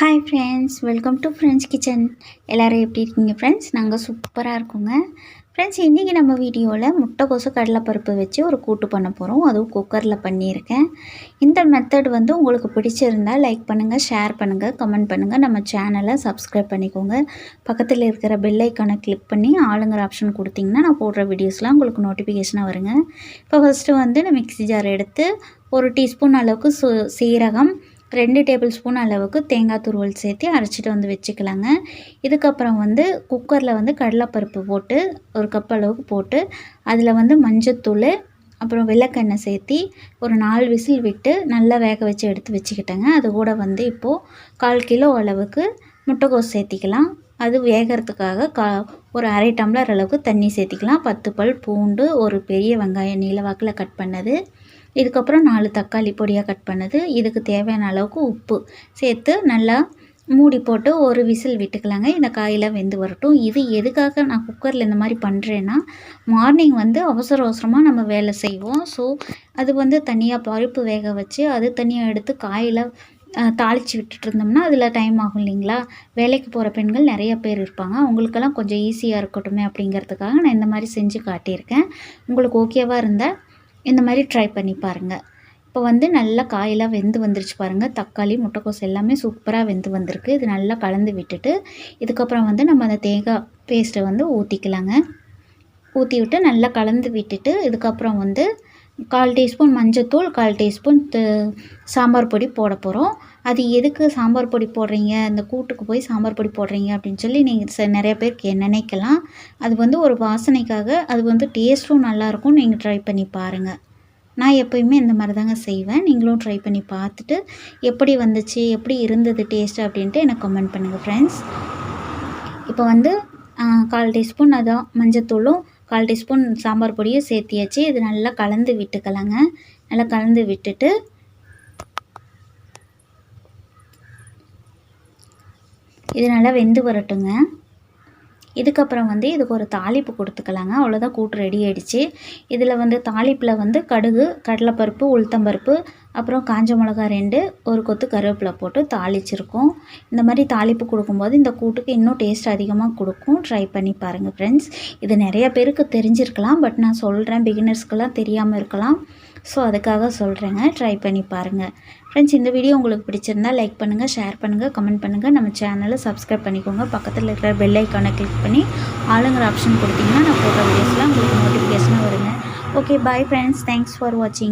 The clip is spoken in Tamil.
Hi friends welcome to friends kitchen எல்லோரும் எப்படி இருக்கீங்க ஃப்ரெண்ட்ஸ் நாங்கள் சூப்பராக இருக்கோங்க. ஃப்ரெண்ட்ஸ் இன்றைக்கி நம்ம வீடியோவில் முட்டைக்கோசு கடலைப்பருப்பு வச்சு ஒரு கூட்டு பண்ண போகிறோம் அதுவும் குக்கரில் பண்ணியிருக்கேன். இந்த மெத்தட் வந்து உங்களுக்கு பிடிச்சிருந்தால் லைக் பண்ணுங்கள் ஷேர் பண்ணுங்கள் கமெண்ட் பண்ணுங்கள் நம்ம சேனலை சப்ஸ்கிரைப் பண்ணிக்கோங்க. பக்கத்தில் இருக்கிற பெல்லைக்கானை கிளிக் பண்ணி ஆளுங்கிற ஆப்ஷன் கொடுத்திங்கன்னா நான் போடுற வீடியோஸ்லாம் உங்களுக்கு நோட்டிஃபிகேஷனாக வருங்க. இப்போ ஃபஸ்ட்டு வந்து நான் மிக்ஸி ஜார் எடுத்து ஒரு டீஸ்பூன் அளவுக்கு சு சீரகம் ரெண்டு டேபிள் ஸ்பூன் அளவுக்கு தேங்காய் துருவல் சேர்த்து அரைச்சிட்டு வந்து வச்சுக்கலாங்க. இதுக்கப்புறம் வந்து குக்கரில் வந்து கடலைப்பருப்பு போட்டு ஒரு கப் அளவுக்கு போட்டு அதில் வந்து மஞ்சத்தூள் அப்புறம் வெள்ளைக்கெண்ணெய் சேர்த்தி ஒரு நாலு விசில் விட்டு நல்லா வேக வச்சு எடுத்து வச்சுக்கிட்டேங்க. அது கூட வந்து இப்போது கால் கிலோ அளவுக்கு முட்டைக்கோஸ் சேர்த்திக்கலாம். அது வேகிறதுக்காக கா ஒரு அரை டம்ளர் அளவுக்கு தண்ணி சேர்த்திக்கலாம். பத்து பல் பூண்டு ஒரு பெரிய வெங்காயம் நீளவாக்கில் கட் பண்ணது. இதுக்கப்புறம் நாலு தக்காளி பொடியாக கட் பண்ணது. இதுக்கு தேவையான அளவுக்கு உப்பு சேர்த்து நல்லா மூடி போட்டு ஒரு விசில் விட்டுக்கலாங்க. இந்த காயில் வெந்து வரட்டும். இது எதுக்காக நான் குக்கரில் இந்த மாதிரி பண்ணுறேன்னா மார்னிங் வந்து அவசர அவசரமாக நம்ம வேலை செய்வோம். ஸோ அது வந்து தனியாக பருப்பு வேக வச்சு அது தனியாக எடுத்து காயில் தாளித்து விட்டுட்டு இருந்தோம்னா அதில் டைம் ஆகும் இல்லைங்களா? வேலைக்கு போகிற பெண்கள் நிறைய பேர் இருப்பாங்க. அவங்களுக்கெல்லாம் கொஞ்சம் ஈஸியாக இருக்கட்டும் அப்படிங்கிறதுக்காக நான் இந்த மாதிரி செஞ்சு காட்டியிருக்கேன். உங்களுக்கு ஓகேவாக இருந்தால் இந்த மாதிரி ட்ரை பண்ணி பாருங்கள் இப்போ வந்து நல்லா காயெல்லாம் வெந்து வந்துருச்சு பாருங்கள் தக்காளி முட்டைக்கோஸ் எல்லாமே சூப்பராக வெந்து வந்திருக்கு. இது நல்லா கலந்து விட்டுட்டு இதுக்கப்புறம் வந்து நம்ம அந்த தேங்காய் பேஸ்ட்டை வந்து ஊற்றிக்கலாங்க ஊற்றி விட்டு நல்லா கலந்து விட்டுட்டு இதுக்கப்புறம் வந்து கால் டீஸ்பூன் மஞ்சத்தூள் கால் டீஸ்பூன் சாம்பார் பொடி போட போகிறோம் அது எதுக்கு சாம்பார் பொடி போடுறீங்க? இந்த கூட்டுக்கு போய் சாம்பார் பொடி போடுறீங்க அப்படின்னு சொல்லி நீங்கள் நிறைய பேருக்கு நினைக்கலாம். அது வந்து ஒரு வாசனைக்காக அது வந்து டேஸ்ட்டும் நல்லாயிருக்கும் நீங்கள் ட்ரை பண்ணி பாருங்கள் நான் எப்போயுமே இந்த மாதிரி தாங்க செய்வேன். நீங்களும் ட்ரை பண்ணி பார்த்துட்டு எப்படி வந்துச்சு எப்படி இருந்தது டேஸ்ட்டு அப்படின்ட்டு எனக்கு கமெண்ட் பண்ணுங்கள் ஃப்ரெண்ட்ஸ் இப்போ வந்து கால் டீஸ்பூன் அதான் மஞ்சத்தூளும் கால் டீஸ்பூன் சாம்பார் பொடியும் சேர்த்தியாச்சு இது நல்லா கலந்து விட்டுக்கலாங்க. நல்லா கலந்து விட்டுட்டு இது நல்லா வெந்து வரட்டுங்க. இதுக்கப்புறம் வந்து இதுக்கு ஒரு தாளிப்பு கொடுத்துக்கலாங்க. அவ்வளோதான் கூட்டு ரெடி ஆகிடுச்சு இதில் வந்து தாளிப்பில் வந்து கடுகு கடலைப்பருப்பு உளுத்தம்பருப்பு அப்புறம் காஞ்ச மிளகா ரெண்டு ஒரு கொத்து கருவேப்பிலை போட்டு தாளிச்சிருக்கோம். இந்த மாதிரி தாளிப்பு கொடுக்கும்போது இந்த கூட்டுக்கு இன்னும் டேஸ்ட் அதிகமாக கொடுக்கும். ட்ரை பண்ணி பாருங்கள் ஃப்ரெண்ட்ஸ் இது நிறைய பேருக்கு தெரிஞ்சிருக்கலாம் பட் நான் சொல்கிறேன் பிகினர்ஸ்க்கெலாம் தெரியாமல் இருக்கலாம். ஸோ அதுக்காக சொல்கிறேங்க ட்ரை பண்ணி பாருங்கள் ஃப்ரெண்ட்ஸ் இந்த வீடியோ உங்களுக்கு பிடிச்சிருந்தால் லைக் பண்ணுங்கள் ஷேர் பண்ணுங்கள் கமெண்ட் பண்ணுங்கள் நம்ம சேனலை சப்ஸ்கிரைப் பண்ணிக்கோங்க. பக்கத்தில் இருக்கிற பெல் ஐக்கானை கிளிக் பண்ணி ஆளுங்கிற ஆப்ஷன் கொடுத்தீங்கன்னா நான் போடுற வீடியோஸ்லாம் உங்களுக்கு நோட்டிஃபிகேஷனாக வருங்க. Okay bye friends thanks for வாட்சிங்